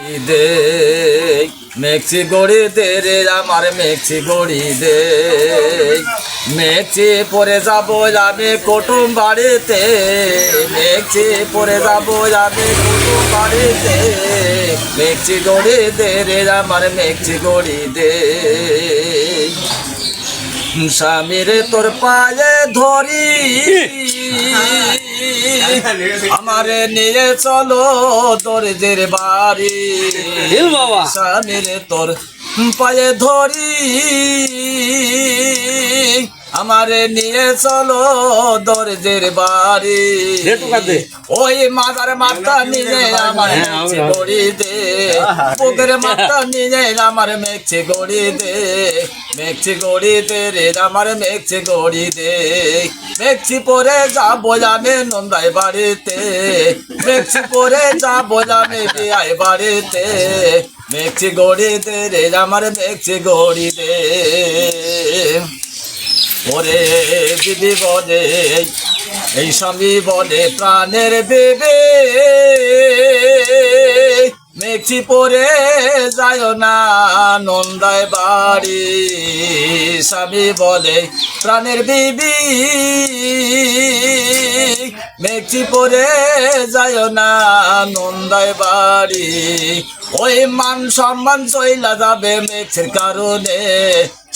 দে, মেক্সি গড়ি দে রে, আমার মেক্সি গড়ি দে। মেক্সি পরে যাব আমি কুটুম বাড়িতে মেক্সি পরে যাব আমি কুটুম বাড়িতে মেক্সি গড়ি দে রে, আমার মেক্সি গড়ি দে। স্বামীর তোর পায়ে ধরি। আমারে নিয়ে চলো দরজের বাড়ি। স্বামীর তোর পায়ে ধরি। আমারে নিয়ে চলো দরজের বাড়ি। ওই মাদার মাথা নিয়ে আমার হ্যাঁ, মেঘছে গড়ি দে পুকুরে মাথা নিয়ে আমার মেঘছে গড়ি দে মেঘছি গড়ি দে রে আমার মেঘছে গড়ি দে মেঘছি পরে যাব আমি নন্দাই বাড়িতে। মেঘছি পরে যাব আমি বিয়াই বাড়িতে। মেঘছি গড়ি দে রে আমার মেঘছি গড়ি দে ওরে দিদি বলে, এই স্বামী বলে প্রাণের বেবে। মেঘছি পরে যায় না, নন্দায় বাড়ি। স্বামী বলে প্রাণের বিবি। মেঘছি পরে যায় না, নন্দায় বাড়ি। ওই মান সম্মান চইলা যাবে মেঘের কারণে।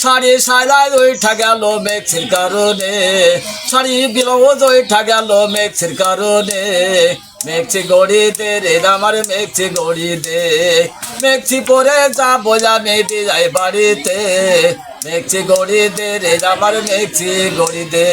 শাড়ি সাইলাই ওইঠা গেল মেক্সির কারণে। শাড়ি ব্লাউজ ওইঠা গেল মেক্সির কারণে। মেক্সি গড়ি দে রে আমার মেক্সি গড়ি দে। মেক্সি পরে যাব আমি যাই বাড়িতে। মেক্সি গড়ি দে রে আমার মেক্সি গড়ি দে।